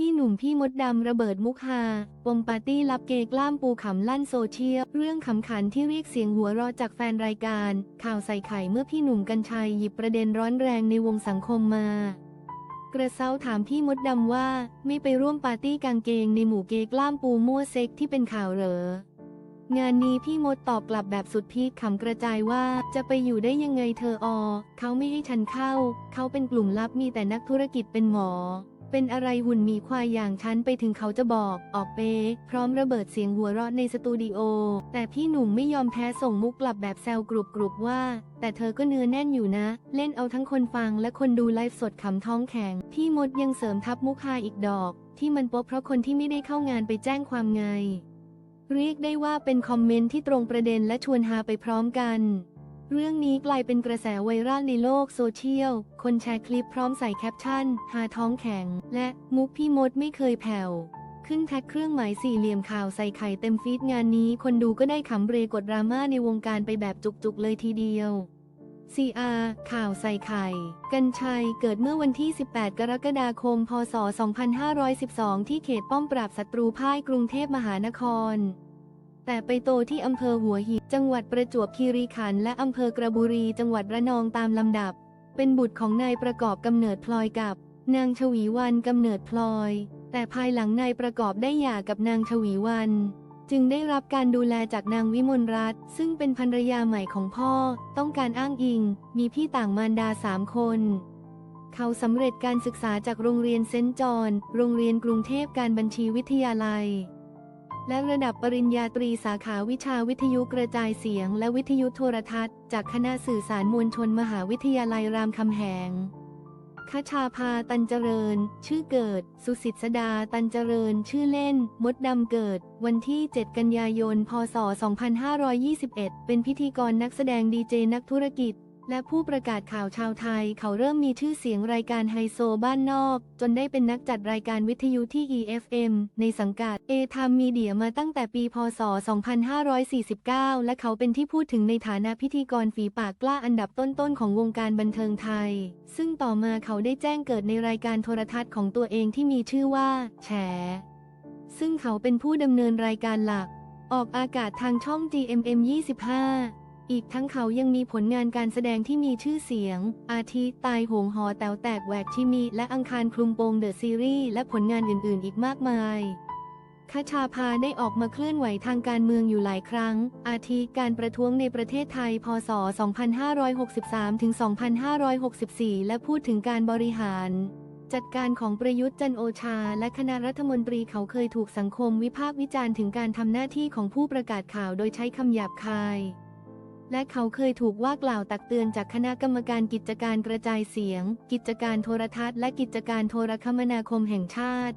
พี่หนุ่มพี่มดดำระเบิดมุกฮาปมปาร์ตี้รับเกกล้ามปูขำลั่นโซเชียล เรื่องขำขันที่เรียกเสียงหัวเราะจากแฟนรายการ ข่าวใส่ไข่เมื่อพี่หนุ่มกัญชัยหยิบประเด็นร้อนแรงในวงสังคมมา กระเซ้าถามพี่มดดำว่า ไม่ไปร่วมปาร์ตี้กางเกงในหมู่เกกล้ามปูมั่วเซ็กที่เป็นข่าวเหรองานนี้พี่มดตอบกลับแบบสุดพีคขำกระจายว่าจะไปอยู่ได้ยังไงเธออ เขาไม่ให้ฉันเข้า เขาเป็นกลุ่มลับมีแต่นักธุรกิจเป็นหมอ เป็นอะไรหุ่นหมีควายอย่างฉันไปถึงเขาจะบอก ออกเป พร้อมระเบิดเสียงหัวเราะในสตูดิโอ แต่พี่หนุ่มไม่ยอมแพ้ส่งมุกกลับแบบแซวกรุบกรุบว่า แต่เธอก็เนื้อแน่นอยู่นะ เล่นเอาทั้งคนฟังและคนดูไลฟ์สดขำท้องแข็ง พี่มดยังเสริมทับมุกฮาอีกดอก ที่มันโป๊ะเพราะคนที่ไม่ได้เข้างานไปแจ้งความไง เรียกได้ว่าเป็นคอมเมนต์ที่ตรงประเด็นและชวนฮาไปพร้อมกัน เรื่องนี้กลายเป็นกระแสไวรัลในโลกโซเชียล คนแชร์คลิปพร้อมใส่แคปชั่นฮาท้องแข็ง และมุกพี่มดไม่เคยแผ่ว ขึ้นแท็กเครื่องหมายสี่เหลี่ยมข่าวใส่ไข่เต็มฟีดงานนี้ คนดูก็ได้ขำเรกดดราม่าในวงการไปแบบจุกๆเลยทีเดียว CR ข่าวใส่ไข่ กัญชัย เกิดเมื่อวันที่ 18 กรกฎาคม พศ 2512 ที่เขตป้อมปราบศัตรูพ่ายกรุงเทพมหานคร แต่ไปโตที่อำเภอหัวหินจังหวัดประจวบคีรีขันธ์และอำเภอกระบุรีจังหวัดระนองตามลำดับ เป็นบุตรของนายประกอบกำเนิดพลอยกับ นางชวีวันกำเนิดพลอย แต่ภายหลังนายประกอบได้หย่ากับนางชวีวัน จึงได้รับการดูแลจากนางวิมลรัตน์ซึ่งเป็นภรรยาใหม่ของพ่อ ต้องการอ้างอิง มีพี่ต่างมารดาสามคนเขาสำเร็จการศึกษาจากโรงเรียนเซนต์จอน โรงเรียนกรุงเทพการบัญชีวิทยาลัย และระดับปริญญาตรีสาขาวิชาวิทยุกระจายเสียง และวิทยุโทรทัศน์ จากคณะสื่อสารมวลชนมหาวิทยาลัยรามคำแหงคชาภาตันเจริญ ชื่อเกิด สุสิทธสดา ตันเจริญ ชื่อเล่น มดดำเกิด วันที่ 7 กันยายน พศ 2521 เป็นพิธีกรนักแสดงดีเจนักธุรกิจ และผู้ประกาศข่าวชาวไทย เขาเริ่มมีชื่อเสียงรายการไฮโซบ้านนอก จนได้เป็นนักจัดรายการวิทยุที่ EFM ในสังกัด A Time Media มาตั้งแต่ปีพศ 2549 และเขาเป็นที่พูดถึงในฐานะพิธีกรฝีปากกล้าอันดับต้นๆของวงการบันเทิงไทย ซึ่งต่อมาเขาได้แจ้งเกิดในรายการโทรทัศน์ของตัวเองที่มีชื่อว่า แฉ ซึ่งเขาเป็นผู้ดำเนินรายการหลัก ออกอากาศทางช่อง GMM 25 อีกทั้งเขายังมีผลงานการแสดงที่มีชื่อเสียง อาทิตายโหงหอแต๋วแตกแหวกชิมี และอังคารคลุมโปงเดอะซีรีส์และผลงานอื่นๆ อีกมากมายคชาพาได้ออกมาเคลื่อนไหวทางการเมืองอยู่หลายครั้ง อาทิการประท้วงในประเทศไทย พศ 2563-2564 และพูดถึงการบริหาร จัดการของประยุทธ์จันโอชา และคณะรัฐมนตรีเขาเคยถูกสังคมวิพากษ์วิจารณ์ถึงการทำหน้าที่ของผู้ประกาศข่าวโดยใช้คำหยาบคาย และเขาเคยถูกว่ากล่าวตักเตือนจากคณะกรรมการกิจการกระจายเสียง กิจการโทรทัศน์และกิจการโทรคมนาคมแห่งชาติ